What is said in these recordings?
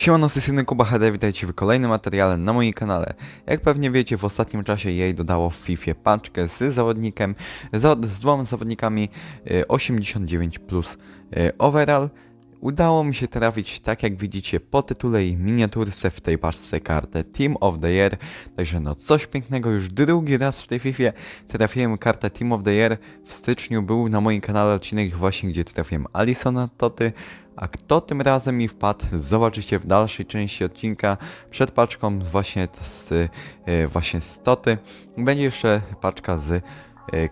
Siemano, z tej strony Kuba HD, witajcie w kolejnym materiale na moim kanale. Jak pewnie wiecie, w ostatnim czasie jej dodało w FIFA paczkę z zawodnikiem, z, z dwoma zawodnikami y, 89 plus y, overall. Udało mi się trafić, tak jak widzicie, po tytule i miniaturce w tej paczce kartę Team of the Year. Także no coś pięknego, już drugi raz w tej FIFA trafiłem kartę Team of the Year. W styczniu był na moim kanale odcinek właśnie, gdzie trafiłem Alisona Toty. A kto tym razem mi wpadł, zobaczycie w dalszej części odcinka. Przed paczką właśnie z, y, właśnie z Toty będzie jeszcze paczka z y,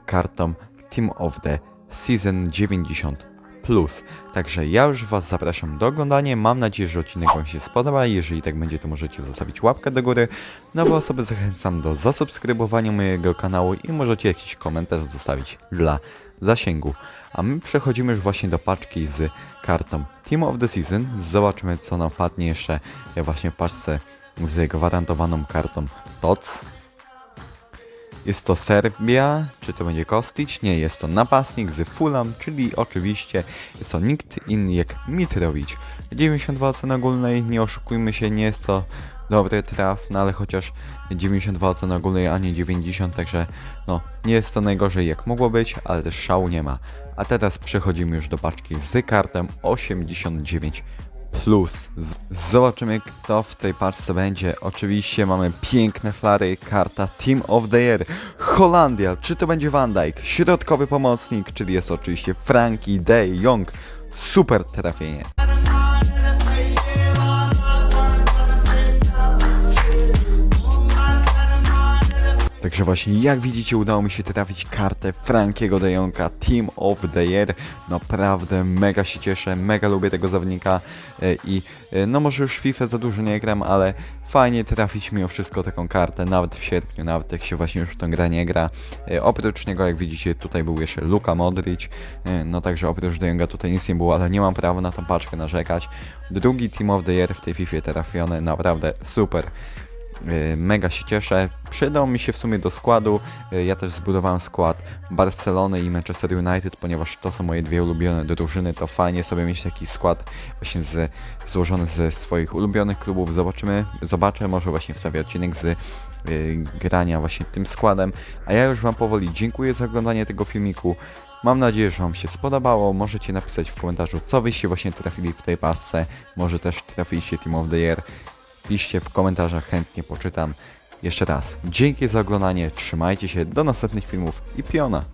kartą Team of the Season 90 plus. Także ja już Was zapraszam do oglądania. Mam nadzieję, że odcinek Wam się spodoba. Jeżeli tak będzie, to możecie zostawić łapkę do góry. Nowe osoby zachęcam do zasubskrybowania mojego kanału i możecie jakiś komentarz zostawić dla zasięgu. A my przechodzimy już właśnie do paczki z kartą Team of the Season. Zobaczmy, co nam padnie jeszcze właśnie w paczce z gwarantowaną kartą TOC. Jest to Serbia, czy to będzie Kostic? Nie, jest to napastnik z Fulham, czyli oczywiście jest to nikt inny jak Mitrowicz. 92 oceny ogólnej, nie oszukujmy się, nie jest to dobry traf, no ale chociaż 92 oceny ogólnej, a nie 90, także no nie jest to najgorzej jak mogło być, ale też szału nie ma. A teraz przechodzimy już do paczki z kartem 89 plus. Zobaczymy kto w tej paczce będzie. Oczywiście mamy piękne flary, karta Team of the Year. Holandia, czy to będzie Van Dijk, środkowy pomocnik, czyli jest oczywiście Frankie de Jong. Super trafienie. Także właśnie jak widzicie udało mi się trafić kartę Frankiego de Jonga Team of the Year. Naprawdę mega się cieszę, mega lubię tego zawodnika e, i e, no może już FIFA za dużo nie gram, ale fajnie trafić mimo wszystko taką kartę, nawet w sierpniu, nawet jak się właśnie już w tą grę nie gra. E, Oprócz niego jak widzicie tutaj był jeszcze Luka Modric, no także oprócz de Jonga tutaj nic nie było, ale nie mam prawa na tą paczkę narzekać. Drugi Team of the Year w tej FIFA trafiony, naprawdę super. Yy, Mega się cieszę. Przydał mi się w sumie do składu. Yy, Ja też zbudowałem skład Barcelony i Manchester United, ponieważ to są moje dwie ulubione drużyny. To fajnie sobie mieć taki skład właśnie z, złożony ze swoich ulubionych klubów. Zobaczymy, zobaczę, może właśnie wstawię odcinek z yy, grania właśnie tym składem. A ja już Wam powoli dziękuję za oglądanie tego filmiku. Mam nadzieję, że Wam się spodobało. Możecie napisać w komentarzu, co wyście właśnie trafili w tej pasce. Może też trafiliście Team of the Year. Piszcie w komentarzach, chętnie poczytam. Jeszcze raz, dzięki za oglądanie, trzymajcie się, do następnych filmów i piona!